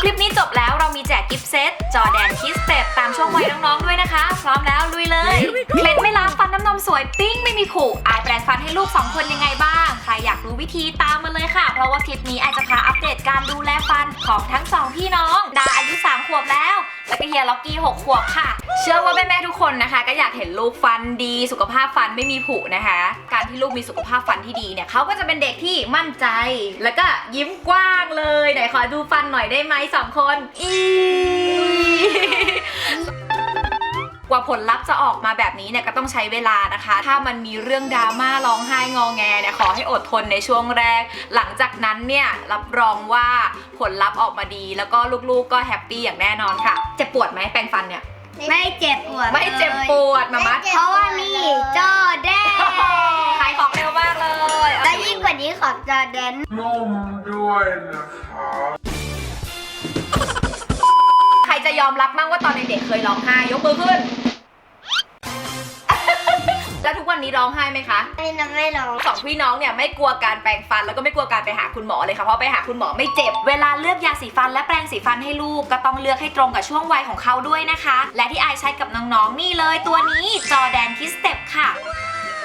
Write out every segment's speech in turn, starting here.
คลิปนี้จบแล้วเรามีแจกกิฟต์เซตจอแดนคิสเต็ปตามช่วงวัยน้องๆด้วยนะคะ พร้อมแล้วลุยเลยเคล็ดไม่ล้างฟันน้ำนมสวยปิ้งไม่มีขู่อายแปรงฟันให้ลูก 2 คนยังไงบ้าง ใครอยากรู้วิธีตามมาเลยค่ะ เพราะว่าคลิปนี้อายจะพาอัปเดตการดูแลฟันของทั้งสองพี่น้อง ดาอายุ3 ขวบแล้ว แล้วก็เฮียล็อกกี้ 6 ขวบค่ะ เชื่อว่าแม่ๆทุกคนนะคะ ก็อยากเห็นลูกฟันดี สุขภาพฟันไม่มีผุนะคะ การที่ลูกมีสุขภาพฟันที่ดีเนี่ยเขาก็จะเป็นเด็กที่มั่นใจ แล้วก็ยิ้มกว้างเลยไหนขอดูฟันหน่อยได้ไหมสองคนอี กว่าผลลัพธ์จะออกมาแบบนี้เนี่ยก็ต้องใช้เวลานะคะ ถ้ามันมีเรื่องดราม่าร้องไห้งอแงเนี่ยขอให้อดทนในช่วงแรก หลังจากนั้นเนี่ยรับรองว่าผลลัพธ์ออกมาดี แล้วก็ลูกๆก็แฮปปี้อย่างแน่นอนค่ะ เจ็บปวดไหมแปรงฟันเนี่ย ไม่เจ็บปวดไม่เจ็บปวดมามัดเพราะว่ามีจอแดนขายของเร็วมากเลยและยิ่งกว่านี้ของจอแดนนุ่มด้วยนะครับใครจะยอมรับมั่งว่าตอนเด็กๆเคยร้องไห้ยกมือขึ้นแล้ วทุกวันนี้ร้องไห้ไหมคะ ไม่นะไม่ร้องสองพี่น้องเนี่ยไม่กลัวการแปรงฟันแล้วก็ไม่กลัวการไปหาคุณหมอเลยค่ะเพราะไปหาคุณหมอไม่เจ็บ เวลาเลือกยาสีฟันและแปรงสีฟันให้ลูกก็ต้องเลือกให้ตรงกับช่วงวัยของเขาด้วยนะคะ และที่ไอายใช้กับน้องๆนี่เลยตัวนี้จอแดนคิสเต็ปค่ะ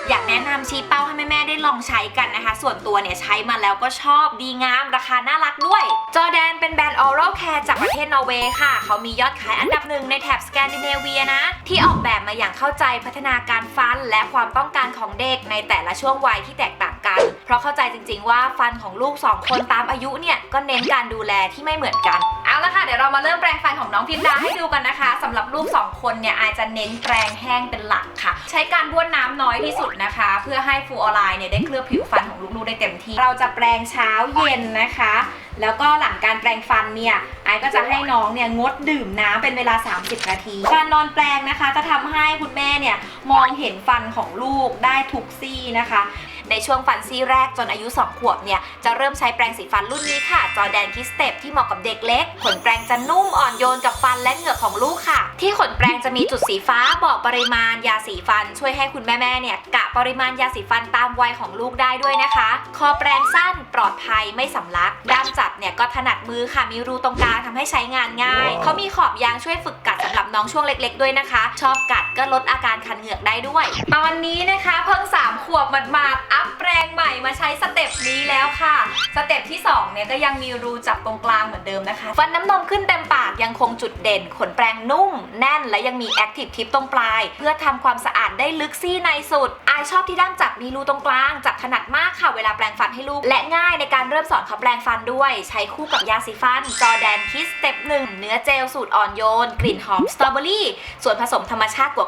อยากแนะนำชี้เป้าให้แม่ๆได้ลองใช้กันนะคะ ส่วนตัวเนี่ยใช้มาแล้วก็ชอบดีงาม ราคาน่ารักด้วย จอแดนเป็นแบรนด์ Oral Care จากประเทศนอร์เวย์ค่ะ เขามียอดขายอันดับหนึ่งในแถบสแกนดิเนเวียนะ ที่ออกแบบมาอย่างเข้าใจพัฒนาการฟัน และความต้องการของเด็กในแต่ละช่วงวัยที่แตกต่างกัน เพราะเข้าใจจริงๆว่าฟันของลูก 2 คนตามอายุเนี่ยก็เน้นการดูแลที่ไม่เหมือนกัน เอาละค่ะเดี๋ยวเรามาเริ่มแปรงฟันของน้องพิมดาให้ดูกันนะคะสำหรับลูก2คนเนี่ยอาจจะเน้นแปรงแห้งเป็นหลักค่ะ ใช้การบ้วนน้ำน้อยที่สุดนะคะ เพื่อให้ฟูออไรด์เนี่ยได้เคลือบผิวฟันของลูกๆได้เต็มที่ เราจะแปรงเช้าเย็นนะคะ แล้วก็หลังการแปรงฟันเนี่ยไอก็จะให้น้องเนี่ยงดดื่มน้ำเป็นเวลา 30 นาที การนอนแปรงนะคะ จะทำให้คุณแม่เนี่ยมองเห็นฟันของลูกได้ทุกซี่นะคะในช่วงฟันซี่แรกจนอายุ 2 ขวบเนี่ย จะเริ่มใช้แปรงสีฟันรุ่นนี้ค่ะ จอแดนคิสเต็ปที่เหมาะกับเด็กเล็กขนแปรรงจะนุ่มอ่อนโยนกับฟันและเหงือกของลูกค่ะ ที่ขนแปรงจะมีจุดสีฟ้าบอกปริมาณยาสีฟัน ช่วยให้คุณแม่ๆเนี่ยกะปริมาณยาสีฟันตามวัยของลูกได้ด้วยนะคะ คอแปรงสั้นปลอดภัยไม่สำลัก ด้ามจับเนี่ยก็ถนัดมือค่ะมีรูตรงกลางทำให้ใช้งานง่ายเขามีขอบยางช่วยฝึกกัด หรับน้องช่วงเล็ก ๆ ด้วยนะคะ ชอบกัดก็ลดอาการคันเหงือกได้ด้วย ตอนนี้นะคะเพิ่ง 3 ขวบหมาดๆอัพแรงใหม่มาใช้สเต็ปนี้แล้วค่ะ สเต็ปที่2เนี่ยก็ยังมีรูจับตรงกลางเหมือนเดิมนะคะฟันน้ำนมขึ้นเต็มปากยังคงจุดเด่น ขนแปรงนุ่ม แน่นและยังมีแอคทีฟทิปตรงปลาย เพื่อทำความสะอาดได้ลึกซี่ในสุดอายชอบที่ด้ามจับมีรูตรงกลาง จับถนัดมากค่ะเวลาแปรงฟันให้ลูก และง่ายในการเริ่มสอนเขาแปรงฟันด้วย ใช้คู่กับยาสีฟัน จอแดนคิสสเต็ปหนึ่งเนื้อเจลสูตรอ่อนโยน กลิ่นหอมสตรอเบอรี่ส่วนผสมธรรมชาติกว่า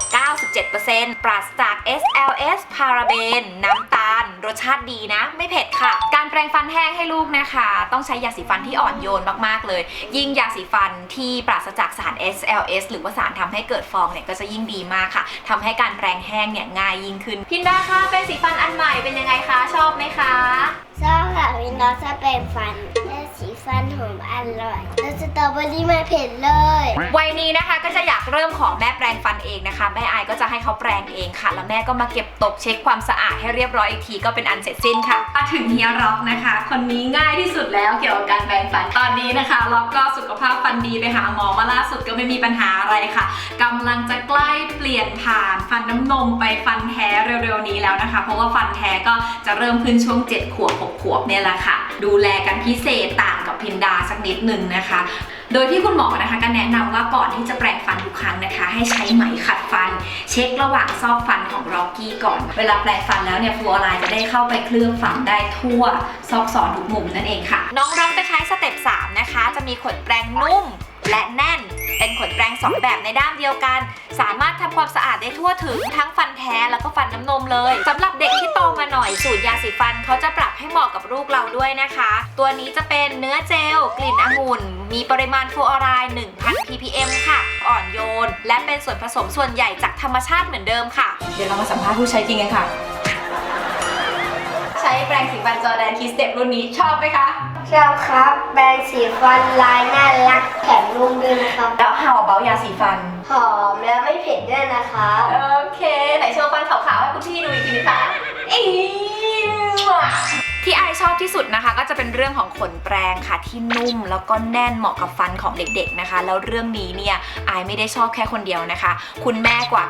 97%ปราศจาก SLS พาราเบน น้ำตาล รสชาติดีนะ ไม่เผ็ดค่ะ การแปรงฟันแห้งให้ลูกนะคะ ต้องใช้ยาสีฟันที่อ่อนโยนมากๆเลย ยิ่งยาสีฟันที่ปราศจากสาร SLS หรือว่าสารทำให้เกิดฟองเนี่ยก็จะยิ่งดีมากค่ะทำให้การแปรงแห้งเนี่ยง่ายยิ่งขึ้น พินดาคะเป็นสีฟันอันใหม่เป็นยังไงคะ ชอบไหมคะ ชอบค่ะวินดอสแปรงฟัน ฟันหอมอร่อย แล้วสตรอเบอรี่ไม่เผ็ดเลย วัยนี้นะคะก็จะอยากเริ่มขอแม่แปรงฟันเองนะคะ แม่อายก็จะให้เขาแปรงเองค่ะ แล้วแม่ก็มาเก็บตกเช็คความสะอาดให้เรียบร้อยอีกทีก็เป็นอันเสร็จสิ้นค่ะมาถึงเฮียร็อกนะคะ คนนี้ง่ายที่สุดแล้วเกี่ยวกับการแปรงฟันตอนนี้นะคะร็อกก็สุขภาพฟันดีไปหาหมอมาล่าสุดก็ไม่มีปัญหาอะไรค่ะกำลังจะใกล้เปลี่ยนผ่านฟันน้ำนมไปฟันแท้เร็วๆนี้แล้วนะคะ เพราะว่าฟันแท้ก็จะเริ่มขึ้นช่วง7ขวบ6ขวบเนี่ยแหละค่ะ ดูแลกันพิเศษต่างกับพินดาสักนิดหนึ่งนะคะ โดยที่คุณหมอนะคะก็แนะนำว่าก่อนที่จะแปรงฟันทุกครั้งนะคะ ให้ใช้ไหมขัดฟัน เช็คระหว่างซอกฟันของร็อกกี้ก่อน เวลาแปรงฟันแล้วเนี่ยฟลูออไรด์จะได้เข้าไปเคลือบฟันได้ทั่วซอกซอนทุกมุมนั่นเองค่ะ น้องร้องจะใช้สเต็ป3นะคะ จะมีขนแปรงนุ่มและแน่น เป็นขนแปรงสองแบบในด้ามเดียวกัน สามารถทำความสะอาดได้ทั่วถึงทั้งฟันแท้แล้วก็ฟันน้ำนมเลยสำหรับเด็กที่โตมาหน่อยสูตรยาสีฟันเขาจะปรับให้เหมาะกับลูกเราด้วยนะคะ ตัวนี้จะเป็นเนื้อเจลกลิ่นองุ่น มีปริมาณฟลูออไรด์1,000 ppm ค่ะ อ่อนโยน และเป็นส่วนผสมส่วนใหญ่จากธรรมชาติเหมือนเดิมค่ะ เดี๋ยวเรามาสัมภาษณ์ผู้ใช้จริงกันค่ะ ใช้แปรงสีฟันจอแดนคิสเต็ปรุ่นนี้ชอบไหมคะ ชอบครับแปรงสีฟันลายน่ารักแถมนุ่มด้วยนะครับ แล้ว how about ยาสีฟัน หอมและไม่เผ็ดด้วยนะครับโอเค ไหนโชว์ฟันขาวๆให้คุณพี่ดูอีกทีนึงค่ะอีที่ไอช อบที่สุดนะคะ ก็จะเป็นเรื่องของขนแปรงค่ะที่นุ่ม แล้วก็แน่นเหมาะกับฟันของเด็กๆนะคะ แล้วเรื่องนี้เนี่ยไอไม่ได้ชอบแค่คนเดียวนะคะ คุณแม่กว่า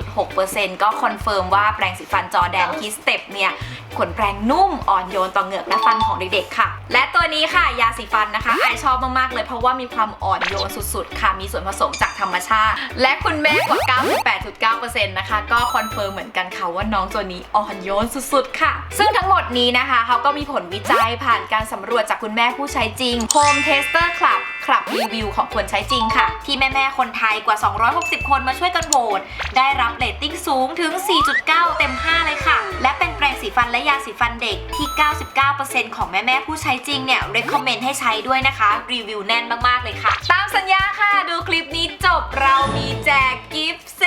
99.6%ก็คอนเฟิร์มว่าแปรงสีฟันจอแดนคิสเต็ปเนี่ยขนแปรงนุ่มอ่อนโยนต่อเหงือกและฟันของเด็กๆค่ะ และตัวนี้ค่ะยาสีฟันนะคะไอชอบมากๆเลยเพราะว่ามีความอ่อนโยนสุดๆ ค่ะ มีส่วนผสมจากธรรมชาติ และคุณแม่กว่า 98.9%นะคะ ก็คอนเฟิร์มเหมือนกันค่ะว่าน้องตัวนี้อ่อนโยนสุดๆ ค่ะ ซึ่งทั้งหมดนี้นะคะเขาก็มีผลวิจัยผ่านการสำรวจจากคุณแม่ผู้ใช้จริง Home Tester Club คลับรีวิวของคนใช้จริงค่ะ ที่แม่ๆ คนไทยกว่า 260 คนมาช่วยกันโหวตได้รับเรตติ้งสูงถึง 4.9 เต็ม 5 เลยค่ะ และเป็นแปรงสีฟันและยาสีฟันเด็กที่ 99%ของแม่ๆ ผู้ใช้จริงเนี่ย recommend ให้ใช้ด้วยนะคะ รีวิวแน่นมากๆ เลยค่ะ ตามสัญญาค่ะ ดูคลิปนี้จบเรามีแจกกิฟต์เซ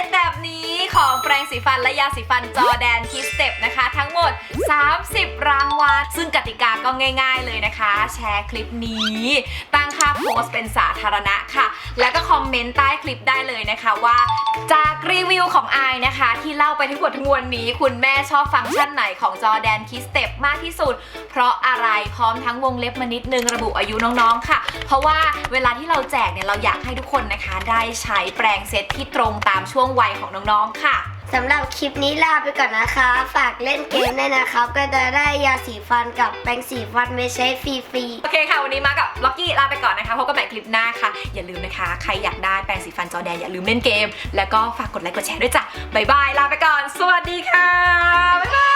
ตแบบนี้ของแปรงสีฟันและยาสีฟันจอแดนคิสเต็ปนะคะ ทั้งหมด 30รางวัลซึ่งกติกาก็ง่าย ๆเลยนะคะ แชร์คลิปนี้ ตั้งค่าโพสต์เป็นสาธารณะค่ะ แล้วก็คอมเมนต์ใต้คลิปได้เลยนะคะว่า จากรีวิวของอายนะคะ ที่เล่าไปทั้งหมดทั้งมวลนี้ คุณแม่ชอบฟังก์ชันไหนของจอแดนคิสเต็ปมากที่สุด เพราะอะไรพร้อมทั้งวงเล็บมานิดนึงระบุอายุน้องๆค่ะ เพราะว่าเวลาที่เราแจกเนี่ยเราอยากให้ทุกคนนะคะ ได้ใช้แปรงเซตที่ตรงตามช่วงวัยของน้องๆค่ะ สำหรับคลิปนี้ลาไปก่อนนะคะ ฝากเล่นเกมด้วยนะครับ ก็จะได้ยาสีฟันกับแปรงสีฟันไม่ใช้ฟรีๆโอเคค่ะ วันนี้มากับล็อกกี้ลาไปก่อนนะคะพบกันใหม่คลิปหน้าค่ะ อย่าลืมนะคะ ใครอยากได้แปรงสีฟันจอแดนอย่าลืมเล่นเกม แล้วก็ฝากกดไลค์กดแชร์ด้วยจ้ะบ๊ายบายลาไปก่อน สวัสดีค่ะบ๊ายบาย